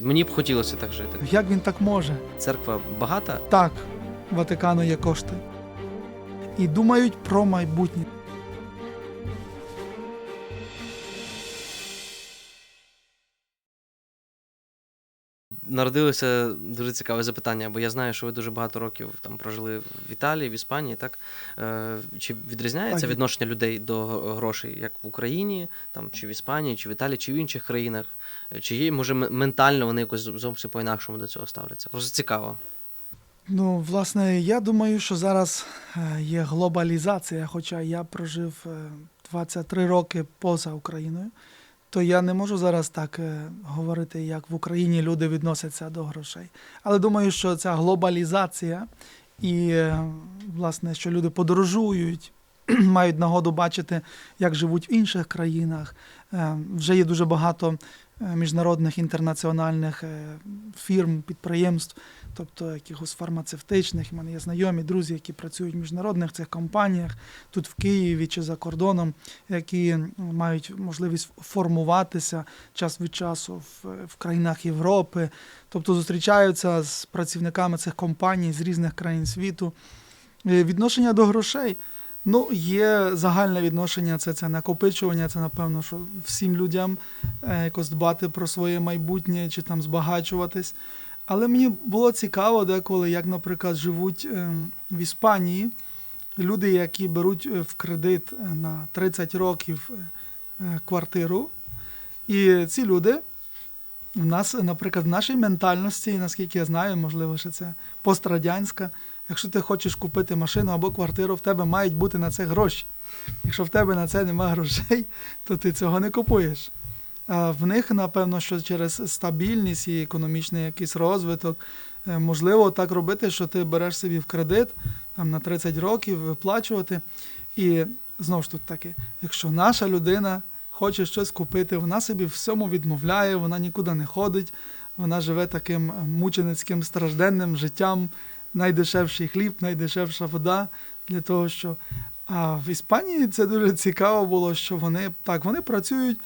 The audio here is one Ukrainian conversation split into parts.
Мені б хотілося так жити. Як він так може? Церква багата, Так, Ватикану є кошти. І думають про майбутнє. Народилося дуже цікаве запитання, бо я знаю, що ви дуже багато років там прожили в Італії, в Іспанії. Так е, чи відрізняється відношення людей до грошей як в Україні, там чи в Іспанії, чи в Італії, чи в інших країнах? Чи є може ментально вони якось зовсім по-інакшому до цього ставляться? Просто цікаво. Ну, власне, я думаю, що зараз е, є глобалізація, хоча я прожив е, 23 роки поза Україною, то я не можу зараз так е, говорити, як в Україні люди відносяться до грошей. Але думаю, що ця глобалізація і, е, власне, що люди подорожують, мають нагоду бачити, як живуть в інших країнах. Е, Вже є дуже багато міжнародних інтернаціональних е, фірм, підприємств, тобто якихось фармацевтичних. У мене є знайомі, друзі, які працюють в міжнародних цих компаніях тут в Києві чи за кордоном, які мають можливість формуватися час від часу в, в країнах Європи, тобто зустрічаються з працівниками цих компаній з різних країн світу. Е, Відношення до грошей. Ну, є загальне відношення, це, це накопичування, це напевно, що всім людям е, якось дбати про своє майбутнє чи там збагачуватись. Але мені було цікаво деколи, як, наприклад, живуть е, в Іспанії люди, які беруть е, в кредит на 30 років квартиру. І ці люди в нас, наприклад, в нашій ментальності, наскільки я знаю, можливо, що це пострадянська. Якщо ти хочеш купити машину або квартиру, в тебе мають бути на це гроші. Якщо в тебе на це немає грошей, то ти цього не купуєш. А в них, напевно, що через стабільність і економічний якийсь розвиток, е, можливо так робити, що ти береш собі в кредит там, на 30 років, виплачувати. І знову ж тут таки, якщо наша людина хоче щось купити, вона собі всьому відмовляє, вона нікуди не ходить, вона живе таким мученицьким стражденним життям, найдешевший хліб, найдешевша вода для того, що. А в Іспанії це дуже цікаво було, що вони так, вони працюють,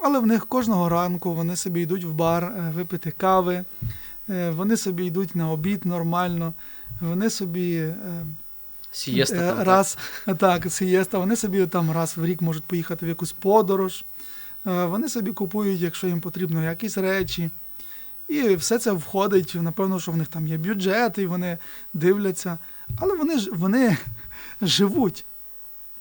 але в них кожного ранку вони собі йдуть в бар е, випити кави, е, вони собі йдуть на обід нормально, вони собі е, Сієста там, раз, так, сієста, вони собі там раз в рік можуть поїхати в якусь подорож. Вони собі купують, якщо їм потрібно, якісь речі. І все це входить, напевно, що в них там є бюджет, і вони дивляться. Але вони, ж- вони живуть.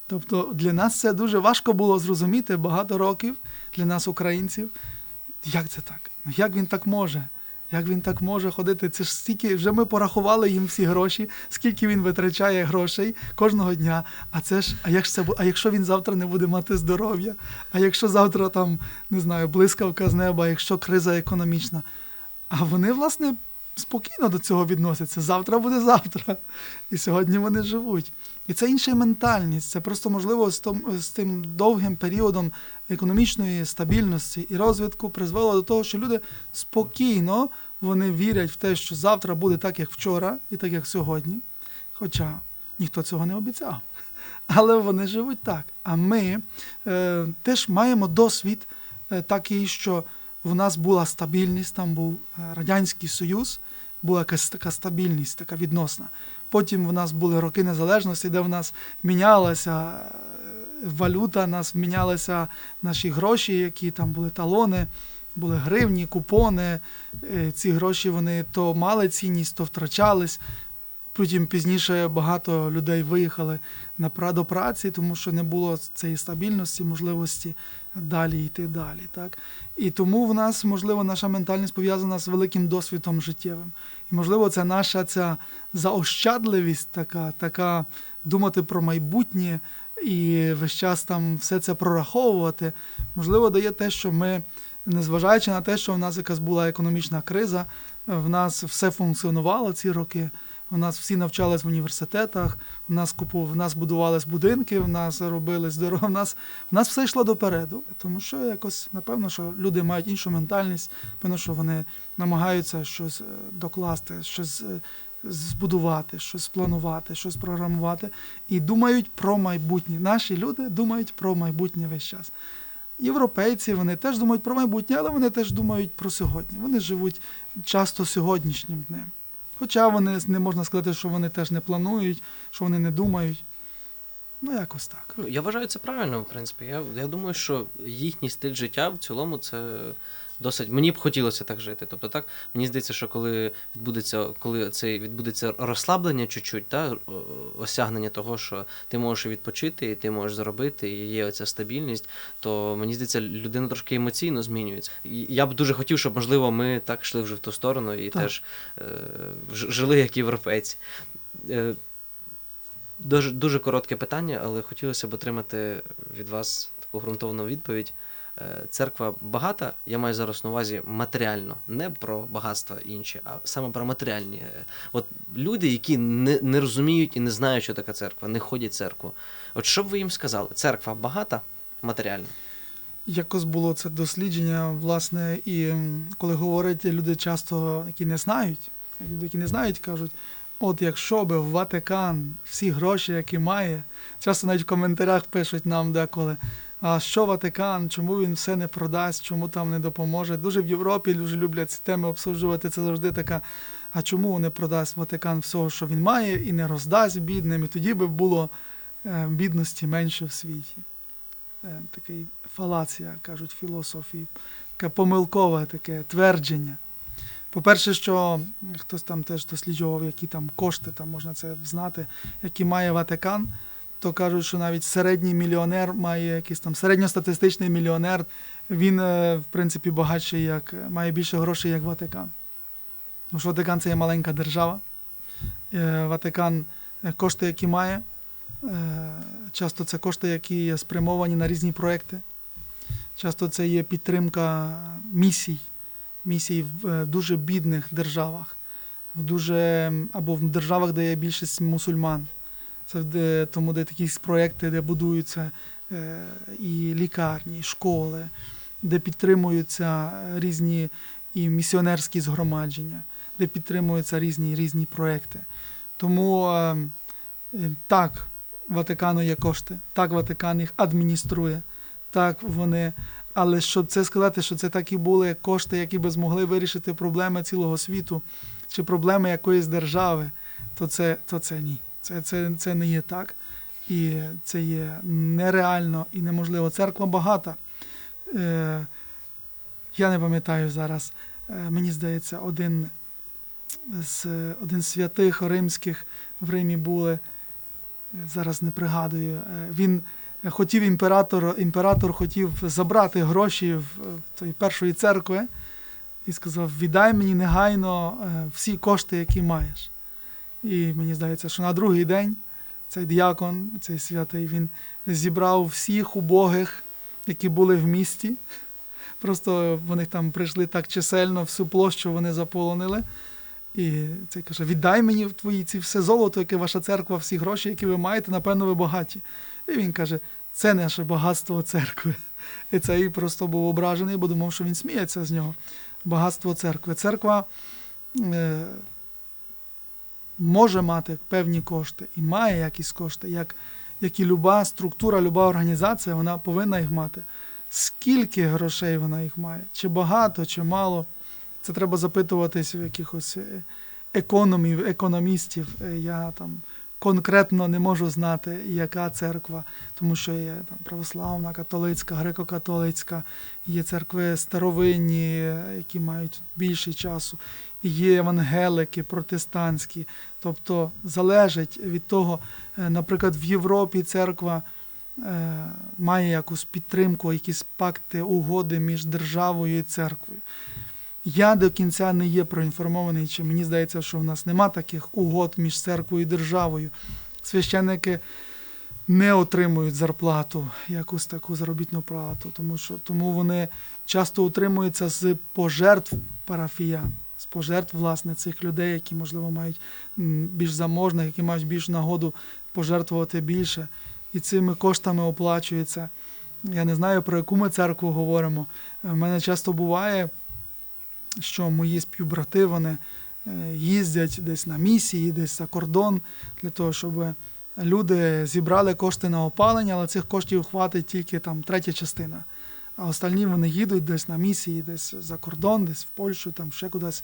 Тобто для нас це дуже важко було зрозуміти багато років для нас, українців. Як це так? Ну, Як він так може? Як він так може ходити? Це ж стільки, вже ми порахували їм всі гроші, скільки він витрачає грошей кожного дня. А це ж, а як ж це а якщо він завтра не буде мати здоров'я? А якщо завтра там, не знаю, блискавка з неба, якщо криза економічна? А вони, власне, спокійно до цього відносяться. Завтра буде завтра. І сьогодні вони живуть. І це інша ментальність. Це просто можливо з, тим довгим періодом економічної стабільності і розвитку призвело до того, що люди спокійно вони вірять в те, що завтра буде так, як вчора, і так, як сьогодні. Хоча ніхто цього не обіцяв. Але вони живуть так. А ми е, теж маємо досвід е, такий, що в нас була стабільність, там був е, Радянський Союз, була якась така стабільність, така відносна. Потім в нас були роки незалежності, де в нас мінялася е, валюта, нас мінялися наші гроші, які там були талони, були гривні, купони. Е, Ці гроші вони то мали цінність, то втрачались. Потім пізніше багато людей виїхали на до праці, тому що не було цієї стабільності, можливості далі йти далі. Так? І тому в нас, можливо, наша ментальність пов'язана з великим досвідом життєвим. І, можливо, це наша ця заощадливість, така, така думати про майбутнє і весь час там все це прораховувати, можливо, дає те, що ми, незважаючи на те, що в нас якась була економічна криза, в нас все функціонувало ці роки. У нас всі навчались в університетах, у нас купу, в нас будувались будинки, в нас робились дороги, в нас, в нас все йшло допереду. Тому що якось, напевно, що люди мають іншу ментальність, певно, що вони намагаються щось е, докласти, щось е, збудувати, щось спланувати, щось програмувати і думають про майбутнє. Наші люди думають про майбутнє весь час. європейці, вони теж думають про майбутнє, але вони теж думають про сьогодні. Вони живуть часто сьогоднішнім днем. Хоча вони не можна сказати, що вони теж не планують, що вони не думають. Ну, якось так. Ну, я вважаю це правильно, в принципі. Я, я думаю, що їхній стиль життя в цілому це досить. Мені б хотілося так жити. Тобто, так, мені здається, що коли відбудеться, коли це відбудеться розслаблення чуть-чуть, та, осягнення того, що ти можеш відпочити, і ти можеш заробити, і є оця стабільність, то мені здається, людина трошки емоційно змінюється. І я б дуже хотів, щоб, можливо, ми так йшли вже в ту сторону і Так. теж е, жили як європейці. Е, Дуже, дуже коротке питання, але хотілося б отримати від вас таку ґрунтовну відповідь. Е, Церква багата, я маю зараз на увазі матеріально, не про багатства інші, а саме про матеріальні. Е, От люди, які не, не розуміють і не знають, що таке церква, не ходять в церкву. От що б ви їм сказали? Церква багата матеріально? Якось було це дослідження, власне, і коли говорять люди часто, які не знають, люди, які не знають, кажуть, от якщо би в Ватикан всі гроші, які має, часто навіть в коментарях пишуть нам деколи, а що Ватикан, чому він все не продасть, чому там не допоможе. Дуже в Європі дуже люблять ці теми обсуджувати. Це завжди така. А чому не продасть Ватикан всього, що він має, і не роздасть бідним, і тоді би було е, бідності менше в світі е, такий фалація, кажуть філософії, таке помилкове таке твердження. По-перше, що хтось там теж досліджував, які там кошти, там можна це знати, які має Ватикан, то кажуть, що навіть середній мільйонер має якийсь там середньостатистичний мільйонер, він, е, в принципі, багатший, як має більше грошей, як Ватикан. Тому що Ватикан це є маленька держава. Е, Ватикан е, кошти, які має, Часто це кошти, які є спрямовані на різні проекти. Часто це є підтримка місій, місій в дуже бідних державах, в дуже, або в державах, де є більшість мусульман. Це де, тому, де такі проекти, де будуються е, і лікарні, і школи, де підтримуються різні і місіонерські згромадження, де підтримуються різні, різні проекти. Тому е, так, Ватикану є кошти, так Ватикан їх адмініструє, так вони. Але щоб це сказати, що це такі були кошти, які би змогли вирішити проблеми цілого світу чи проблеми якоїсь держави, то це, то це ні. Це, це, це не є так. І це є нереально і неможливо. Церква багата. Е, я не пам'ятаю зараз. Е, мені здається, один з один святих римських в Римі були зараз не пригадую. е, Він хотів імператор, імператор хотів забрати гроші в тої першої церкви і сказав: віддай мені негайно е, всі кошти, які маєш. І мені здається, що на другий день цей діакон, цей святий, він зібрав всіх убогих, які були в місті. Просто вони там прийшли так чисельно, всю площу вони заполонили. І цей каже: віддай мені твої ці все золото, яке ваша церква, всі гроші, які ви маєте, напевно, ви багаті. І він каже: це наше багатство церкви. І цей просто був ображений, бо думав, що він сміється з нього. Багатство церкви. Церква е, може мати певні кошти і має якісь кошти, як, як і люба структура, люба організація, вона повинна їх мати. Скільки грошей вона їх має? Чи багато, чи мало? Це треба запитуватись в якихось е, економів, економістів. Е, Я там конкретно не можу знати, яка церква, тому що є там православна, католицька, греко-католицька, є церкви старовинні, е, які мають більше часу, є евангелики, протестантські. Тобто залежить від того, е, наприклад, в Європі церква е, має якусь підтримку, якісь пакти, угоди між державою і церквою. Я до кінця не є проінформований, чи мені здається, що в нас нема таких угод між церквою і державою. Священники не отримують зарплату, якусь таку заробітну плату, тому що тому вони часто утримуються з пожертв парафіян, з пожертв власне цих людей, які, можливо, мають більш заможних, які мають більш нагоду пожертвувати більше. І цими коштами оплачується. Я не знаю, про яку ми церкву говоримо. У мене часто буває що мої співбрати вони е, їздять десь на місії, десь за кордон, для того, щоб люди зібрали кошти на опалення, але цих коштів хватить тільки там третя частина. А остальні вони їдуть десь на місії, десь за кордон, десь в Польщу, там ще кудись.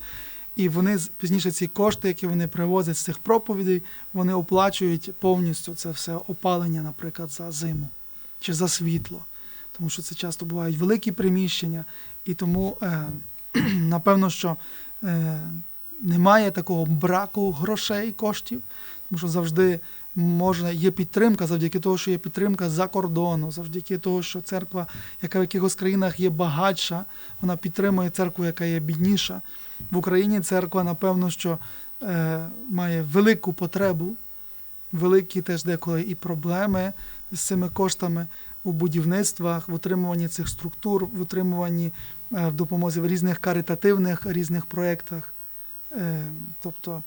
І вони пізніше ці кошти, які вони привозять з цих проповідей, вони оплачують повністю це все опалення, наприклад, за зиму чи за світло. Тому що це часто бувають великі приміщення, і тому е, напевно, що е, немає такого браку грошей, коштів, тому що завжди можна, є підтримка завдяки того, що є підтримка за кордону, завдяки того, що церква, яка в якихось країнах є багатша, вона підтримує церкву, яка є бідніша. В Україні церква, напевно, що е, має велику потребу, великі теж деколи і проблеми з цими коштами у будівництвах, в утримуванні цих структур, в утримуванні е, в допомозі в різних каритативних різних проєктах. Е, тобто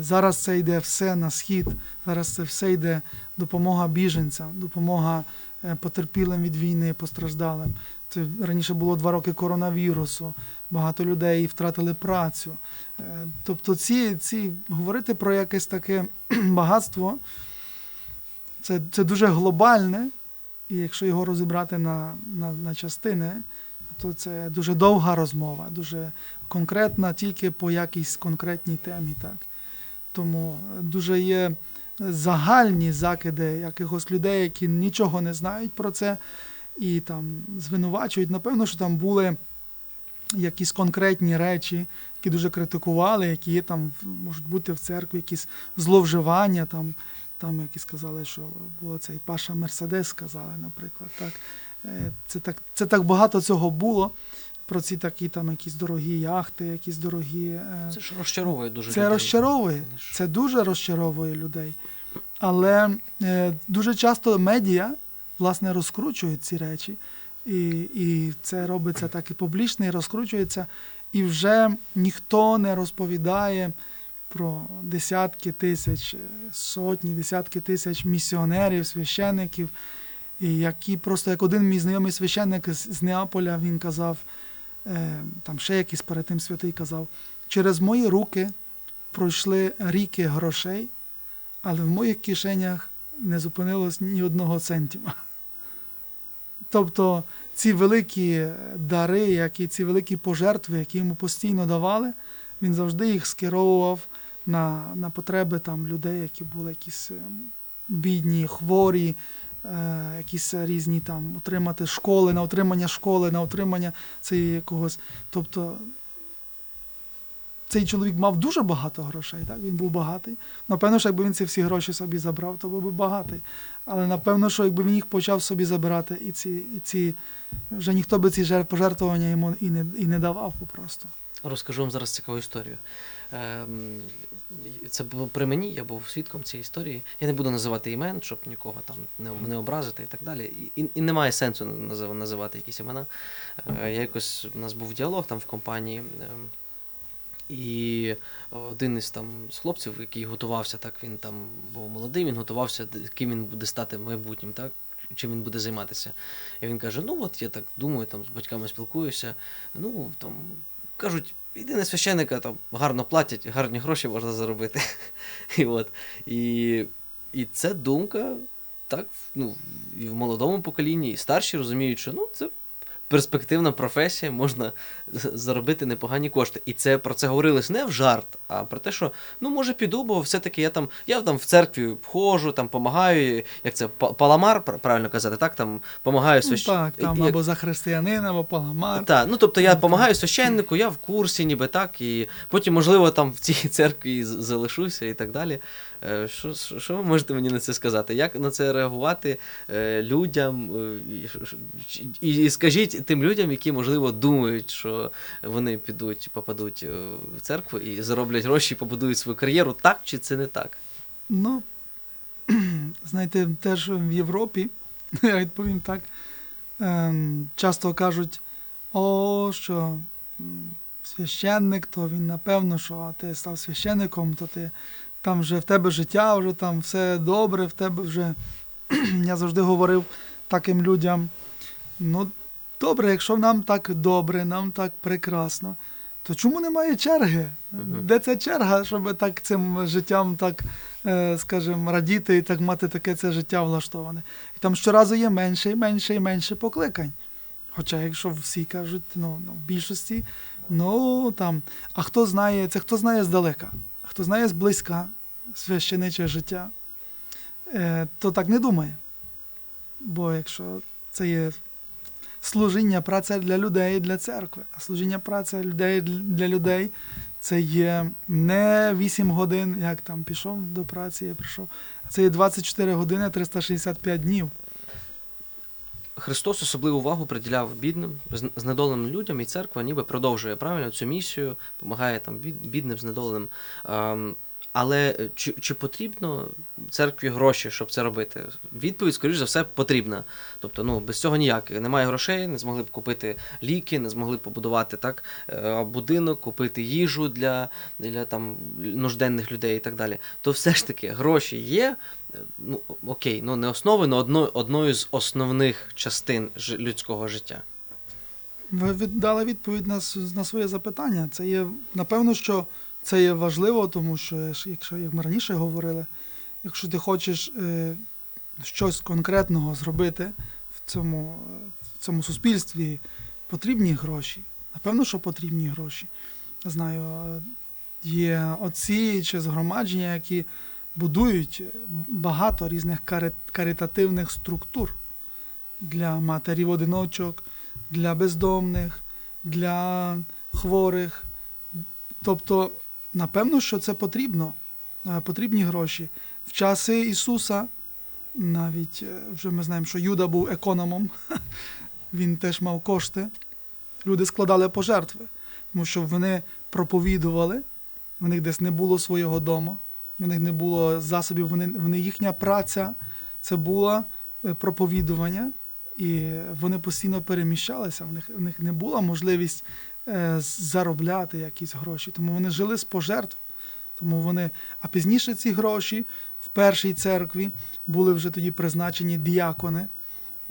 зараз це йде все на схід, зараз це все йде допомога біженцям, допомога е, потерпілим від війни, постраждалим. Це раніше було два роки коронавірусу, багато людей втратили працю. Е, Тобто, ці, ці говорити про якесь таке багатство, це, це дуже глобальне, і якщо його розібрати на, на, на частини, то це дуже довга розмова, дуже конкретна тільки по якійсь конкретній темі. Так? Тому дуже є загальні закиди якихось людей, які нічого не знають про це і там звинувачують. Напевно, що там були якісь конкретні речі, які дуже критикували, які є там, можуть бути в церкві, якісь зловживання, там, там які сказали, що було цей Паша Мерседес, сказали, наприклад. Так. Е, Це так, це так багато цього було. Про ці такі там якісь дорогі яхти, якісь дорогі. е, Це ж розчаровує дуже це людей. розчаровує. Це дуже розчаровує людей. Але е, дуже часто медіа власне розкручують ці речі, і, і це робиться так і публічно, і розкручується. І вже ніхто не розповідає про десятки тисяч, сотні, десятки тисяч місіонерів, священиків, які просто як один мій знайомий священник з, Неаполя він казав, там ще якийсь перед тим святий казав, через мої руки пройшли ріки грошей, але в моїх кишенях не зупинилось ні одного центіма. Тобто ці великі дари, які, ці великі пожертви, які йому постійно давали, він завжди їх скеровував на, на потреби там, людей, які були якісь е, бідні, хворі, е, якісь різні там утримати школи, на утримання школи, на утримання цієї якогось. Тобто цей чоловік мав дуже багато грошей, так? він був багатий. Напевно, що якби він ці всі гроші собі забрав, то був би багатий. Але напевно, що якби він їх почав собі забирати, і ці, і ці вже ніхто би ці пожертвування йому і не, і не давав попросту. Розкажу вам зараз цікаву історію. Ем, Це було при мені, я був свідком цієї історії. Я не буду називати імен, щоб нікого там не, образити і так далі. І, і немає сенсу назив- називати якісь імена. Е, Я якось у нас був діалог там в компанії. ем, І один із там з хлопців, який готувався, так він там був молодий, він готувався, ким він буде стати в майбутнім, так? Чим він буде займатися. І він каже: ну от я так думаю, там з батьками спілкуюся. Ну там кажуть, іди на священника, там гарно платять, гарні гроші можна заробити. І от. І, і це думка, так, ну, і в молодому поколінні, і старші розуміють, що ну, це перспективна професія, можна заробити непогані кошти. І це про це говорилось не в жарт, а про те, що ну може піду, бо все-таки я там, я там в церкві входжу, там помагаю, як це паламар, правильно казати, так? Там помагаю Ну, так, там як- або за християнина, або паламар. так, ну тобто я Ну, допомагаю священнику, я в курсі, ніби так, і потім, можливо, там в цій церкві залишуся і так далі. Е, Що, що ви можете мені на це сказати? Як на це реагувати е, людям? Е, І, скажіть тим людям, які, можливо, думають, що вони підуть, попадуть в церкву і зароблять гроші, і побудують свою кар'єру, так чи це не так? Ну, знаєте, теж в Європі, я відповім так, ем, часто кажуть, о, що священник, то він напевно, що ти став священником, то ти там вже в тебе життя, вже там все добре, в тебе вже. Я завжди говорив таким людям. Ну, добре, якщо нам так добре, нам так прекрасно, то чому немає черги? Де ця черга, щоб так цим життям так, е, скажімо, радіти і так мати таке це життя влаштоване? І там щоразу є менше і менше і менше покликань. Хоча, якщо всі кажуть, ну, ну в більшості, ну там, а хто знає, це хто знає здалека, хто знає зблизька священиче життя, е, то так не думає. Бо якщо це є служіння, праця для людей, для церкви, а служіння праця людей для людей це є не 8 годин, як там пішов до праці, я прийшов, це є 24 години 365 днів. Христос особливу увагу приділяв бідним, знедоленим людям, і церква ніби продовжує правильно цю місію, допомагає там бід- бідним, знедоленим. Але е, чи, чи потрібно церкві гроші, щоб це робити? Відповідь, скоріш за все, потрібна. Тобто, ну без цього ніяк. Немає грошей, не змогли б купити ліки, не змогли б побудувати так е, будинок, купити їжу для, для там нужденних людей і так далі. То все ж таки гроші є. е, Ну окей, ну не основи, але одно, одною з основних частин людського життя. Ви від- дали відповідь на, на своє запитання. Це є, напевно, що це є важливо, тому що, якщо як ми раніше говорили, якщо ти хочеш е, щось конкретного зробити в цьому, в цьому суспільстві, потрібні гроші. Напевно, що потрібні гроші. Знаю, є отці чи згромадження, які будують багато різних кари- каритативних структур для матерів-одиночок, для бездомних, для хворих. Тобто, напевно, що це потрібно. Е, Потрібні гроші. В часи Ісуса, навіть е, вже ми знаємо, що Юда був економом, він теж мав кошти. Люди складали пожертви, тому що вони проповідували, в них десь не було свого дому, в них не було засобів, вони, вони їхня праця це було е, проповідування, і вони постійно переміщалися, в них, в них не була можливість заробляти якісь гроші, тому вони жили з пожертв. Тому вони, а пізніше ці гроші в першій церкві були вже тоді призначені діакони.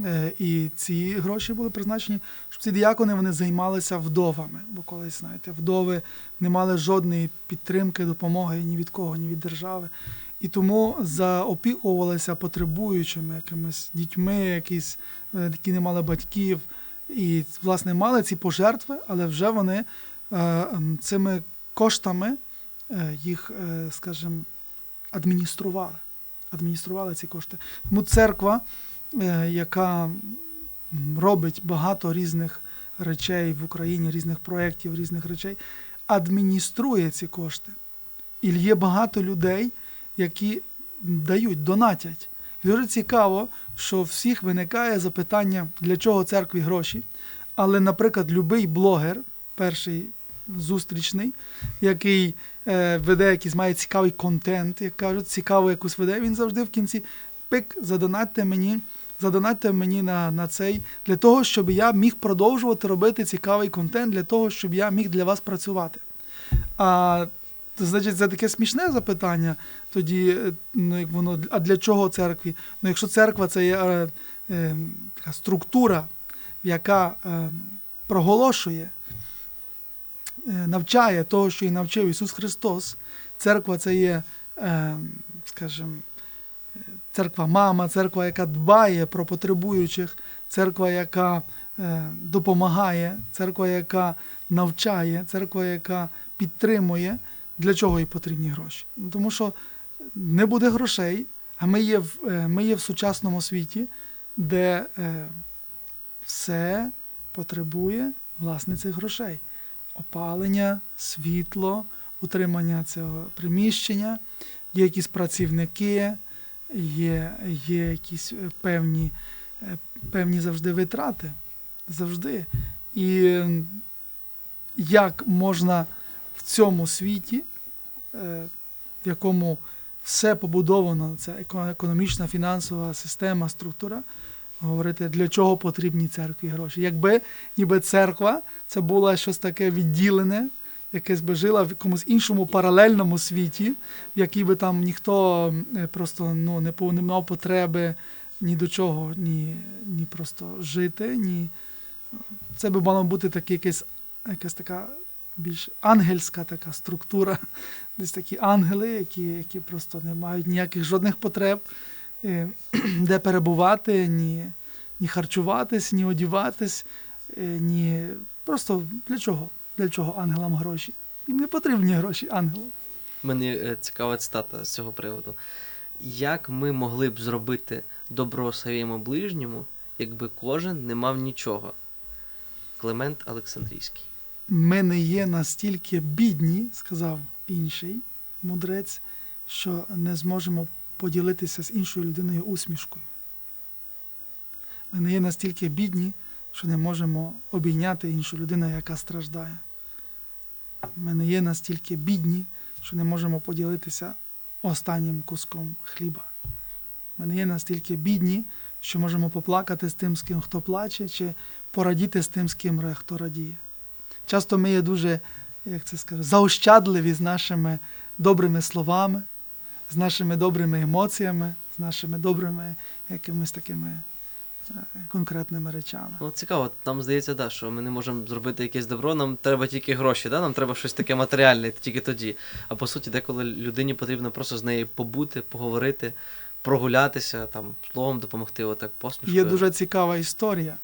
Е, І ці гроші були призначені, щоб ці діакони вони займалися вдовами. Бо колись, знаєте, вдови не мали жодної підтримки, допомоги ні від кого, ні від держави. І тому заопікувалися потребуючими якимись дітьми, якісь, е, які не мали батьків. І, власне, мали ці пожертви, але вже вони е, цими коштами е, їх, е, скажімо, адміністрували. Адміністрували ці кошти. Тому церква, яка робить багато різних речей в Україні, різних проєктів, різних речей, адмініструє ці кошти. І є багато людей, які дають, донатять. І дуже цікаво, що у всіх виникає запитання, для чого церкві гроші. Але, наприклад, будь-який блогер, перший зустрічний, який е, веде якийсь має цікавий контент, як кажуть, цікаво якусь веде, він завжди в кінці пик, задонатьте мені, задонатьте мені на, на цей, для того, щоб я міг продовжувати робити цікавий контент, для того, щоб я міг для вас працювати. А значить, це таке смішне запитання. Тоді, е, ну, як воно, а для чого церкві? Ну, якщо церква це є е, е, така структура, яка е, проголошує, е, навчає того, що і навчив Ісус Христос, церква це є, е, скажімо, е, церква мама, церква, яка дбає про потребуючих, церква, яка е, допомагає, церква, яка навчає, церква, яка підтримує. Для чого їй потрібні гроші? Ну, Тому що не буде грошей, а ми є в, е, ми є в сучасному світі, де е, все потребує власне цих грошей. Опалення, світло, утримання цього приміщення, є якісь працівники, є, є якісь е, певні, певні завжди витрати. Завжди. І як можна в цьому світі, в якому все побудовано, це економічна, фінансова система, структура, говорити, для чого потрібні церкві гроші. Якби ніби церква це було щось таке відділене, би жила в якомусь іншому паралельному світі, в якій би там ніхто е, просто ну, не, мав потреби ні до чого, ні, ні просто жити, ні. Це би мало бути таке якесь, якась така більш ангельська така структура, десь такі ангели, які, які просто не мають ніяких жодних потреб, е, де перебувати, ні, ні харчуватись, ні одіватись, е, ні. Просто для чого? Для чого ангелам гроші? Їм не потрібні гроші ангелам. Мені е, цікава цитата з цього приводу. Як ми могли б зробити добро своєму ближньому, якби кожен не мав нічого? Климент Олександрійський. Ми не є настільки бідні, сказав інший мудрець, що не зможемо поділитися з іншою людиною усмішкою. Ми не є настільки бідні, що не можемо обійняти іншу людину, яка страждає. Ми не є настільки бідні, що не можемо поділитися останнім куском хліба. Ми не є настільки бідні, що можемо поплакати з тим, з ким хто плаче, чи порадіти з тим, з ким хто радіє. Часто ми є дуже, як це скажу, заощадливі з нашими добрими словами, з нашими добрими емоціями, з нашими добрими якимись такими е, конкретними речами. Ну, цікаво, нам здається, да, що ми не можемо зробити якесь добро, нам треба тільки гроші, да? нам треба щось таке матеріальне, тільки тоді. А по суті, деколи людині потрібно просто з нею побути, поговорити, прогулятися, там, словом допомогти, отак посмішкою. Є дуже цікава історія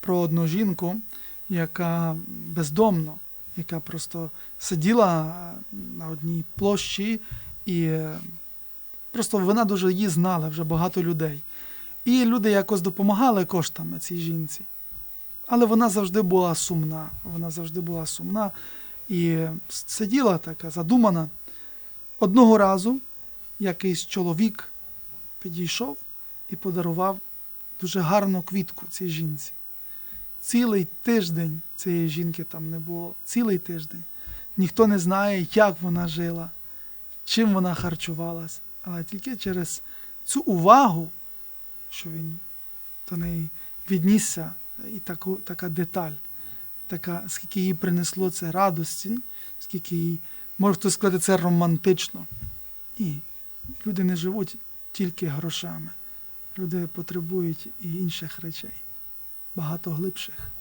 про одну жінку, яка бездомно, яка просто сиділа на одній площі, і е, просто вона дуже її знала, вже багато людей. І люди якось допомагали коштами цій жінці. Але вона завжди була сумна. Вона завжди була сумна і сиділа така задумана. Одного разу якийсь чоловік підійшов і подарував дуже гарну квітку цій жінці. Цілий тиждень цієї жінки там не було. Цілий тиждень. Ніхто не знає, як вона жила, чим вона харчувалась. Але тільки через цю увагу, що він до неї віднісся, і таку, така деталь, така, скільки їй принесло це радості, скільки їй, може хтось сказати, це романтично. Ні. Люди не живуть тільки грошами. Люди потребують і інших речей, багато глибших.